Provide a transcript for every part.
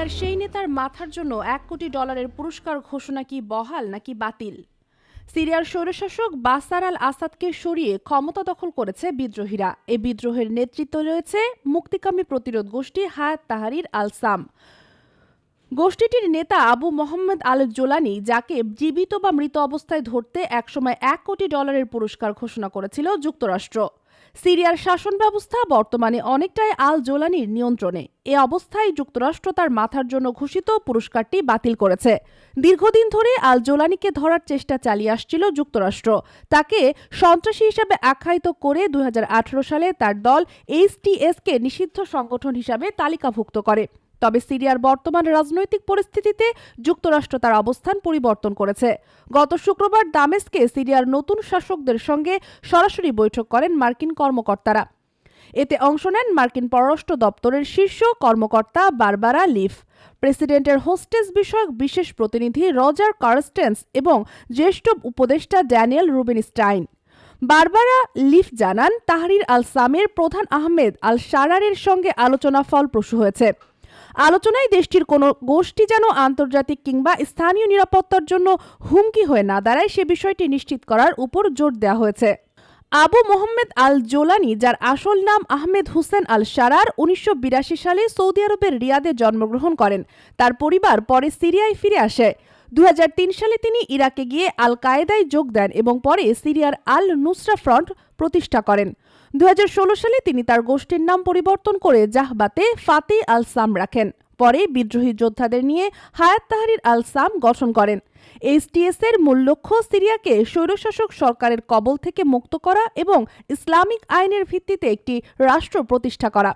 সিরিয়ার সেই নেতার মাথার জন্য এক কোটি ডলারের পুরস্কার ঘোষণা কি বহাল নাকি বাতিল? সিরিয়ার স্বৈরশাসক বাসার আল আসাদকে সরিয়ে ক্ষমতা দখল করেছে বিদ্রোহীরা। এ বিদ্রোহের নেতৃত্ব রয়েছে মুক্তিকামী প্রতিরোধ গোষ্ঠী হায়াত তাহারির আল সাম। গোষ্ঠীটির নেতা আবু মোহাম্মদ আল জোলানি যাকে জীবিত বা মৃত অবস্থায় ধরতে একসময় এক কোটি ডলারের পুরস্কার ঘোষণা করেছিল যুক্তরাষ্ট্র। সিরিয়ার শাসন ব্যবস্থা বর্তমানে অনেকটাই আল জোলানির নিয়ন্ত্রণে। এ অবস্থায় যুক্তরাষ্ট্র তার মাথার জন্য ঘোষিত পুরস্কারটি বাতিল করেছে। দীর্ঘদিন ধরে আল জোলানিকে ধরার চেষ্টা চালিয়ে আসছিল যুক্তরাষ্ট্র। তাকে সন্ত্রাসী হিসাবে আখ্যায়িত করে দু হাজার আঠেরো সালে তার দল এইচটিএসকে নিষিদ্ধ সংগঠন হিসাবে তালিকাভুক্ত করে। তবে সিরিয়ার বর্তমান রাজনৈতিক পরিস্থিতিতে যুক্তরাষ্ট্র তার অবস্থান পরিবর্তন করেছে। গত শুক্রবার দামেস্কে সিরিয়ার নতুন শাসকদের সঙ্গে সরাসরি বৈঠক করেন মার্কিন কর্মকর্তারা। এতে অংশ নেন মার্কিন পররাষ্ট্র দপ্তরের শীর্ষ কর্মকর্তা বারবারা লিফ। প্রেসিডেন্টের হোস্টেস বিষয়ক বিশেষ প্রতিনিধি রজার কার্স্টেন্স এবং জ্যেষ্ঠ উপদেষ্টা ড্যানিয়েল রুবিনস্টাইন। বারবারা লিফ জানান, তাহরির আল সামের প্রধান আহমেদ আল সারারের সঙ্গে আলোচনা ফলপ্রসূ হয়েছে। আলোচনায় দেশটির কোনো গোষ্ঠী যেন আন্তর্জাতিক কিংবা স্থানীয় নিরাপত্তার জন্য হুমকি হয়ে না দাঁড়ায়, সে বিষয়টি নিশ্চিত করার উপর জোর দেওয়া হয়েছে। আবু মোহাম্মদ আল জোলানি যার আসল নাম আহমেদ হুসেন আল সারার উনিশশো বিরাশি সালে সৌদি আরবের রিয়াদে জন্মগ্রহণ করেন। তার পরিবার পরে সিরিয়ায় ফিরে আসে। দু হাজার তিন সালে তিনি ইরাকে গিয়ে আল কায়েদায় যোগ দেন এবং পরে সিরিয়ার আল নুসরা ফ্রন্ট প্রতিষ্ঠা করেন। দু হাজার ষোলো সালে তিনি তার গোষ্ঠীর নাম পরিবর্তন করে জাহবাতে ফাতে আল সাম রাখেন। পরে বিদ্রোহী যোদ্ধাদের নিয়ে হায়াত তাহারির আল সাম গঠন করেন। এইচটিএস এর মূল লক্ষ্য সিরিয়াকে স্বৈরশাসক সরকারের কবল থেকে মুক্ত করা এবং ইসলামিক আইনের ভিত্তিতে একটি রাষ্ট্র প্রতিষ্ঠা করা।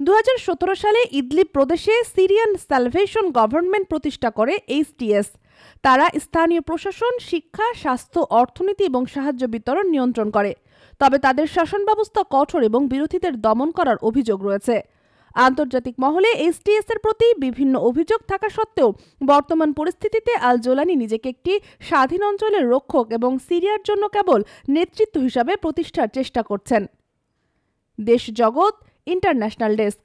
দু হাজার সতেরো সালে ইদলিব প্রদেশে সিরিয়ান সালভেশন গভর্নমেন্ট প্রতিষ্ঠা করে এইচটিএস তারা স্থানীয় প্রশাসন, শিক্ষা, স্বাস্থ্য, অর্থনীতি এবং সাহায্য বিতরণ নিয়ন্ত্রণ করে। তবে তাদের শাসন ব্যবস্থা কঠোর এবং বিরোধীদের দমন করার অভিযোগ রয়েছে। আন্তর্জাতিক মহলে এসটিএস এর প্রতি বিভিন্ন অভিযোগ থাকা সত্ত্বেও বর্তমান পরিস্থিতিতে আল জোলানি নিজেকে একটি স্বাধীন অঞ্চলের রক্ষক এবং সিরিয়ার জন্য কেবল নেতৃত্ব হিসাবে প্রতিষ্ঠার চেষ্টা করছেন। দেশ জগৎ ইন্টারন্যাশনাল ডেস্ক